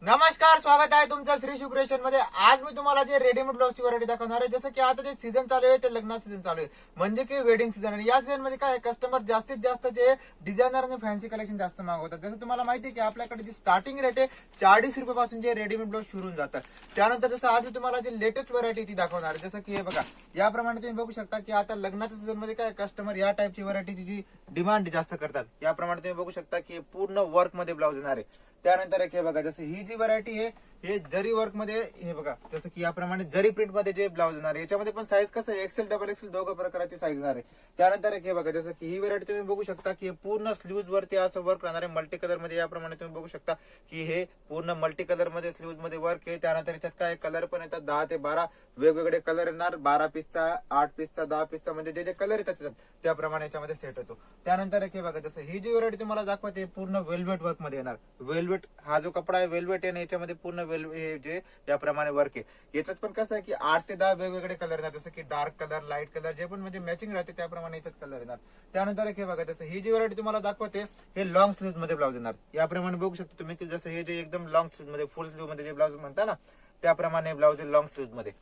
生 नमस्कार स्वागत आहे तुमचं श्री शुक्रेशनमध्ये. आज मी तुम्हाला जे रेडीमेड ब्लाउजची व्हरायटी दाखवणार आहे. जसं की आता जे सीझन चालू आहे ते लग्न सीझन चालू आहे. म्हणजे की वेडिंग सीझन आणि या सीझनमध्ये काय कस्टमर जास्तीत जास्त जे डिझायनर आणि फॅन्सी कलेक्शन जास्त मागवतात. जसं तुम्हाला माहिती आहे की आपल्याकडे जी स्टार्टिंग रेट आहे चाळीस रुपयापासून जे रेडीमेड ब्लाउज सुरू जातात त्यानंतर जसं आज मी तुम्हाला जी लेटेस्ट व्हरायटी ती दाखवणार आहे. जसं की हे बघा याप्रमाणे तुम्ही बघू शकता की आता लग्नाच्या सीझनमध्ये काय कस्टमर या टाईपची व्हरायटीची जी डिमांड जास्त करतात. याप्रमाणे तुम्ही बघू शकता की पूर्ण वर्कमध्ये ब्लाउज येणार आहे. त्यानंतर एक हे बघा जसं ही जी व्हरायटी नाहीये. हे जरी वर्कमध्ये हे बघा जसं की याप्रमाणे जरी प्रिंटमध्ये जे ब्लाउज येणार आहे याच्यामध्ये पण साईज कसं आहे? एक्सेल डबल एक्सेल दोघं प्रकारची साईज येणार आहे. त्यानंतर एक हे बघा जसं की ही व्हरायटी तुम्ही बघू शकता की पूर्ण स्लीव्ज वरती असं वर्क राहणार आहे. मल्टी कलरमध्ये याप्रमाणे तुम्ही बघू शकता की हे पूर्ण मल्टी कलरमध्ये स्लीव्जमध्ये वर्क आहे. त्यानंतर याच्यात काय कलर पण येतात? दहा ते बारा वेगवेगळे कलर येणार. बारा पीसचा आठ पीसचा दहा पीसचा म्हणजे जे जे कलर येतात त्याच्यात त्याप्रमाणे याच्यामध्ये सेट होतो. त्यानंतर एक हे बघा जसं ही जी व्हरायटी तुम्हाला दाखवते पूर्ण वेल्वेट वर्कमध्ये येणार. वेल्वेट हा जो कपडा आहे वेल्वेट आहे ना मध्ये पूर्ण वेल हे जे याप्रमाणे वर्क आहे. याच्यात पण कसं आहे की आठ ते दहा वेगवेगळे कलर येणार जसं की डार्क कलर लाइट कलर जे पण म्हणजे मॅचिंग राहते त्याप्रमाणे याच्यात कलर येणार. त्यानंतर एक हे बघा जसं ही जी व्हरायटी तुम्हाला दाखवते हे लॉंग स्लीव्हमध्ये ब्लाऊज येणार. याप्रमाणे बघू शकता तुम्ही की जसं हे जे एकदम लॉंग स्लीव्हमध्ये फुल स्लीव्हमध्ये जे ब्लाऊज म्हणता ना त्याप्रमाणे ब्लाऊज लॉंग स्लीव्हमध्ये.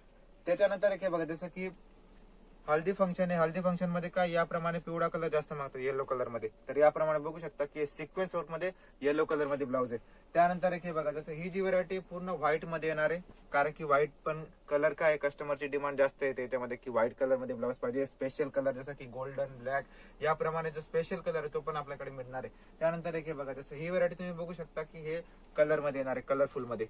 त्याच्यानंतर एक हे बघा जसं की हल्दी फंक्शन आहे हल्दी फंक्शनमध्ये काय? याप्रमाणे पिवळा कलर जास्त मागतो येलो कलरमध्ये. तर याप्रमाणे बघू शकता की सिक्वेन्स वर्कमध्ये येलो कलरमध्ये ब्लाउज आहे. त्यानंतर एक हे बघा जसं ही जी व्हरायटी पूर्ण व्हाईटमध्ये येणार आहे कारण की व्हाईट पण कलर काय आहे? कस्टमरची डिमांड जास्त आहे त्याच्यामध्ये की व्हाईट कलरमध्ये ब्लाउज पाहिजे. स्पेशल कलर जसं की गोल्डन ब्लॅक याप्रमाणे जो स्पेशल कलर आहे तो पण आपल्याकडे मिळणार आहे. त्यानंतर एक हे बघा जसं ही व्हरायटी तुम्ही बघू शकता की हे कलरमध्ये येणार आहे कलरफुलमध्ये.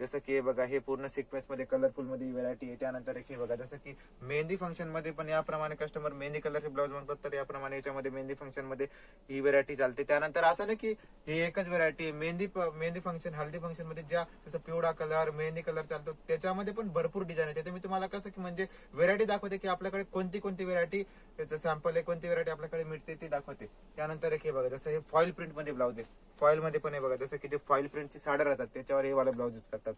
जसं की हे बघा हे पूर्ण सिक्वेन्समध्ये कलरफुलमध्ये व्हरायटी आहे. त्यानंतर एक हे बघा जसं की मेहंदी फंक्शनमध्ये पण याप्रमाणे कस्टमर मेहंदी कलरचे ब्लाऊज मागतात तर याप्रमाणे याच्यामध्ये मेहंदी फंक्शनमध्ये ही व्हरायटी चालते. त्यानंतर असं नाही की ही एकच व्हरायटी आहे. मेहंदी मेहंदी फंक्शन हल्दी फंक्शनमध्ये ज्या जसं पिवळा कलर मेहंदी कलर चालतो त्याच्यामध्ये पण भरपूर डिझाईन आहे. मी तुम्हाला कसं की म्हणजे व्हरायटी दाखवते की आपल्याकडे कोणती कोणती व्हरायटी त्याचं सॅम्पल आहे कोणती व्हरायटी आपल्याकडे मिळते ती दाखवते. त्यानंतर एक हे बघा जसं हे फॉईल प्रिंटमध्ये ब्लाऊज आहे. फॉईल मध्ये पण हे बघा जसं की जे फॉईल प्रिंटची साड्या राहतात त्याच्यावर हे वाला ब्लाऊज करतात.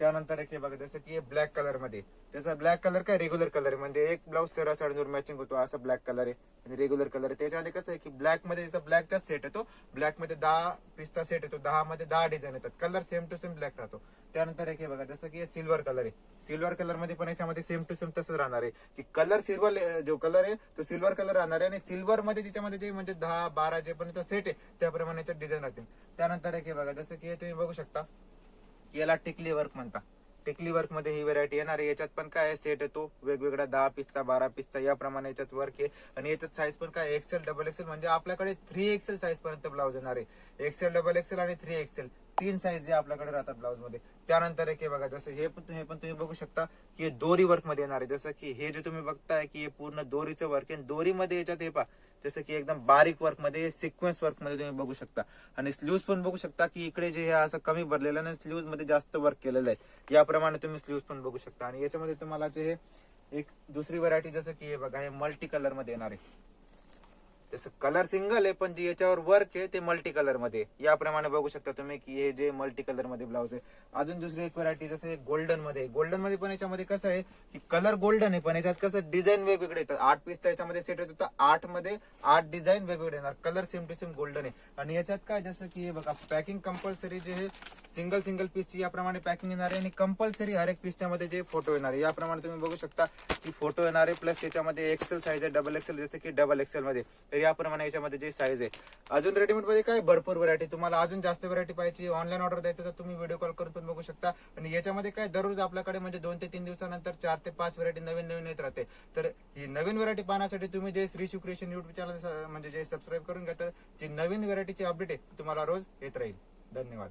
त्यानंतर एक हे बघा जसं की हे ब्लॅक कलरमध्ये. ब्लॅक कलर काय? रेग्युलर कलर आहे म्हणजे एक ब्लाऊज सेरा साडीवर मॅचिंग होतो असा ब्लॅक कलर आहे. आणि रेग्युलर कलर आहे. त्याच्यामध्ये कसं आहे की ब्लॅकमध्ये जसं ब्लॅकचा सेट येतो ब्लॅकमध्ये दहा पीसचा सेट येतो दहा मध्ये दहा डिझाईन येतात. Colour same to same black राहतो. त्यानंतर एक हे बघा जसं की सिल्वर कलर आहे. सिल्वर कलरमध्ये पण याच्यामध्ये सेम टू सेम तसंच राहणार आहे. की कलर सिल्वर जो कलर आहे तो सिल्वर कलर राहणार आहे आणि सिल्वर मध्ये त्याच्यामध्ये जे म्हणजे दहा बारा जे पण सेट आहे त्याप्रमाणे याच्यात डिझाईन राहतील त्यानंतर एक हे बघा जसं की तुम्ही बघू शकता. याला टिकली वर्क म्हणता. टेकली वर्कमध्ये ही व्हरायटी येणार आहे. याच्यात पण काय सेट येतो वेगवेगळ्या दहा पीसचा बारा पीसचा याप्रमाणे याच्यात वर्क आहे. आणि याच्यात साईज पण काय? एक्सेल डबल एक्सेल म्हणजे आपल्याकडे थ्री एक्सेल साईज पर्यंत ब्लाऊज येणार आहे. एक्सेल डबल एक्सेल आणि थ्री एक्सेल तीन साईज जे आपल्याकडे राहतात ब्लाऊजमध्ये त्यानंतर एक हे बघा जसं हे पण हे पण तुम्ही बघू शकता की हे दोरी वर्कमध्ये येणार आहे. जसं की हे जे तुम्ही बघताय की हे पूर्ण दोरीचं वर्क आहे दोरीमध्ये याच्यात हे पा जसं की एकदम बारीक वर्कमध्ये सिक्वेन्स वर्कमध्ये तुम्ही बघू शकता. आणि स्लीव्स पण बघू शकता की इकडे जे हे असं कमी भरलेलं आणि स्लीव्समध्ये जास्त वर्क केलेलं आहे. याप्रमाणे तुम्ही स्लीव्स पण बघू शकता. आणि याच्यामध्ये तुम्हाला जे हे एक दुसरी व्हरायटी जसं की हे बघा हे मल्टी कलरमध्ये येणार आहे. जसं कलर सिंगल आहे पण जे याच्यावर वर्क आहे ते मल्टी कलरमध्ये याप्रमाणे बघू शकता तुम्ही की हे जे मल्टी कलरमध्ये ब्लाऊज आहे. अजून दुसरी एक व्हरायटी जसं गोल्डनमध्ये गोल्डनमध्ये पण याच्यामध्ये कसं आहे की कलर गोल्डन आहे पण याच्यात कसं डिझाईन वेगवेगळे येतात. आठ पीसचा याच्यामध्ये सेट येत तर आठमध्ये आठ डिझाईन वेगवेगळे येणार. Colour same to same golden आहे. आणि याच्यात काय जसं की हे बघा पॅकिंग कंपल्सरी जे हे सिंगल सिंगल पीसची याप्रमाणे पॅकिंग येणार आहे आणि कंपल्सरी हर एक पीसच्या मध्ये जे फोटो येणार आहे याप्रमाणे तुम्ही बघू शकता की फोटो येणार आहे प्लस त्याच्यामध्ये एक्सेल साईज आहे डबल एक्सेल जसं की डबल एक्सेल मध्ये. तर याप्रमाणे याच्यामध्ये जे साईज आहे. अजून रेडीमेडमध्ये काय? भरपूर व्हरायटी तुम्हाला अजून जास्त व्हरायटी पाहिजे. ऑनलाईन ऑर्डर द्यायचं तर तुम्ही व्हिडिओ कॉल करून पण बघू शकता. आणि याच्यामध्ये काय? दररोज आपल्याकडे म्हणजे दोन ते तीन दिवसानंतर चार ते पाच व्हरायटी नवीन नवीन येत राहते. तर ही नवीन व्हरायटी पाहण्यासाठी तुम्ही जे श्री शुक्रेशन युट्यूब चॅनल म्हणजे जे सबस्क्राईब करून घ्या तर जी नवीन व्हरायटीची अपडेट आहे तुम्हाला रोज येत राहील. धन्यवाद.